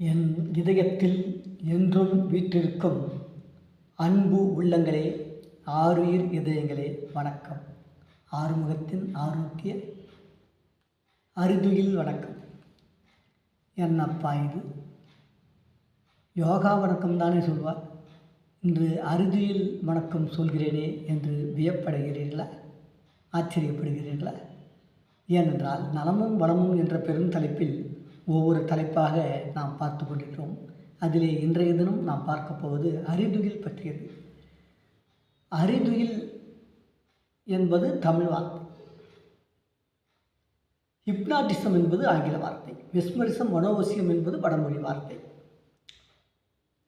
என் இதயத்தில் என்றும் வீற்றிருக்கும் அன்பு உள்ளங்களே ஆறுயிர் இதயங்களே வணக்கம். ஆறுமுகத்தின் ஆரோக்கிய அறுதுயில் வணக்கம். என்னப்பா இது. யோகா வணக்கம் தானே சொல்வார் இன்று அறுதியில் வணக்கம் சொல்கிறேனே என்று வியப்படைகிறீர்களா? ஆச்சரியப்படுகிறீர்களா? ஏனென்றால் நலமும் வளமும் என்ற பெரும் தலைப்பில் ஒவ்வொரு தலைப்பாக நாம் பார்த்து கொண்டிருக்கிறோம். அதிலே இன்றைய தினம் நாம் பார்க்க போவது அரிதுகில் பற்றியது. அரிதுகில் என்பது தமிழ் வார்த்தை. ஹிப்னாட்டிசம் என்பது ஆங்கில வார்த்தை. விஸ்மரிசம் மனோவசியம் என்பது வடமொழி வார்த்தை.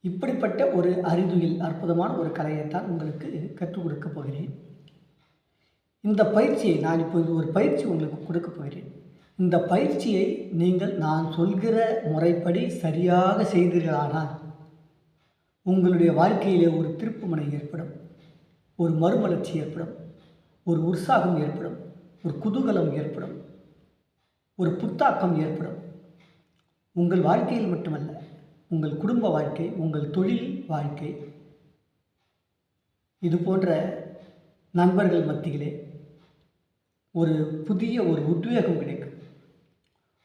இப்படிப்பட்ட ஒரு அரிதுயில் அற்புதமான ஒரு கலையைத்தான் உங்களுக்கு கற்றுக் கொடுக்கப் போகிறேன். இந்த பயிற்சியை நான் இப்போது ஒரு பயிற்சி உங்களுக்கு கொடுக்கப் போகிறேன். இந்த பயிற்சியை நீங்கள் நான் சொல்கிற முறைப்படி சரியாக செய்தீர்களானால் உங்களுடைய வாழ்க்கையிலே ஒரு திருப்புமனை ஏற்படும் ஒரு மறுமலர்ச்சி ஏற்படும் ஒரு உற்சாகம் ஏற்படும் ஒரு குதூகலம் ஏற்படும் ஒரு புத்தாக்கம் ஏற்படும். உங்கள் வாழ்க்கையில் மட்டுமல்ல உங்கள் குடும்ப வாழ்க்கை உங்கள் தொழில் வாழ்க்கை இது போன்ற நண்பர்கள் மத்தியிலே ஒரு புதிய ஒரு உத்வேகம் கிடைக்கும்.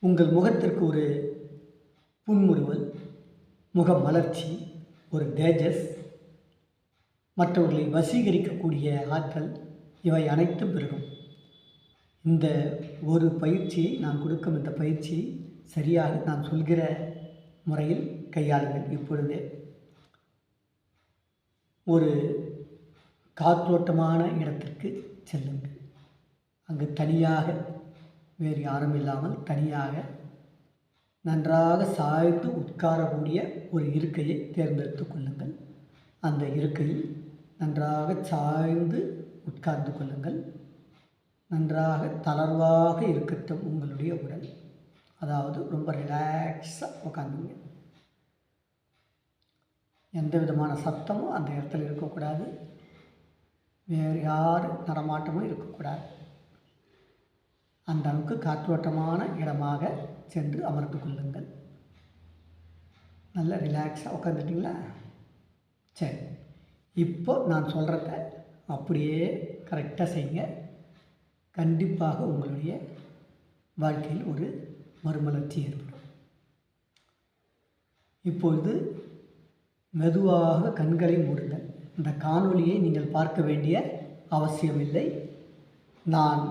உங்கள் முகத்திற்கு ஒரு புன்முறுவல் முக மலர்ச்சி ஒரு தேஜஸ் மற்றவர்களை வசீகரிக்கக்கூடிய ஆற்றல் இவை அனைத்தும் பெருகும். இந்த ஒரு பயிற்சியை நான் கொடுக்கும் இந்த பயிற்சியை சரியாக நான் சொல்கிற முறையில் கையாளுங்கள் இப்பொழுதே. ஒரு காற்றோட்டமான இடத்திற்கு செல்லுங்கள். அங்கு தனியாக வேறு யாரும் இல்லாமல் தனியாக நன்றாக சாய்ந்து உட்காரக்கூடிய ஒரு இருக்கையை தேர்ந்தெடுத்து கொள்ளுங்கள். அந்த இருக்கையில் நன்றாக சாய்ந்து உட்கார்ந்து கொள்ளுங்கள். நன்றாக தளர்வாக இருக்கட்டும் உங்களுடைய உடல். அதாவது ரொம்ப ரிலாக்ஸாக உட்காந்துங்க எந்த விதமான சத்தமும் அந்த இடத்துல இருக்கக்கூடாது. வேறு யார் நடமாட்டமும் இருக்கக்கூடாது. அந்த அளவுக்கு காற்றோட்டமான இடமாக சென்று அமர்ந்து கொள்ளுங்கள். நல்லா ரிலாக்ஸாக உட்காந்துட்டிங்களா சரி. இப்போ நான் சொல்கிறத அப்படியே கரெக்டாக செய்யுங்க. கண்டிப்பாக உங்களுடைய வாழ்க்கையில் ஒரு மறுமலர்ச்சி ஏற்படும். இப்பொழுது மெதுவாக கண்களை மூடுங்கள். இந்த காணொளியை நீங்கள் பார்க்க வேண்டிய அவசியமில்லை. நான்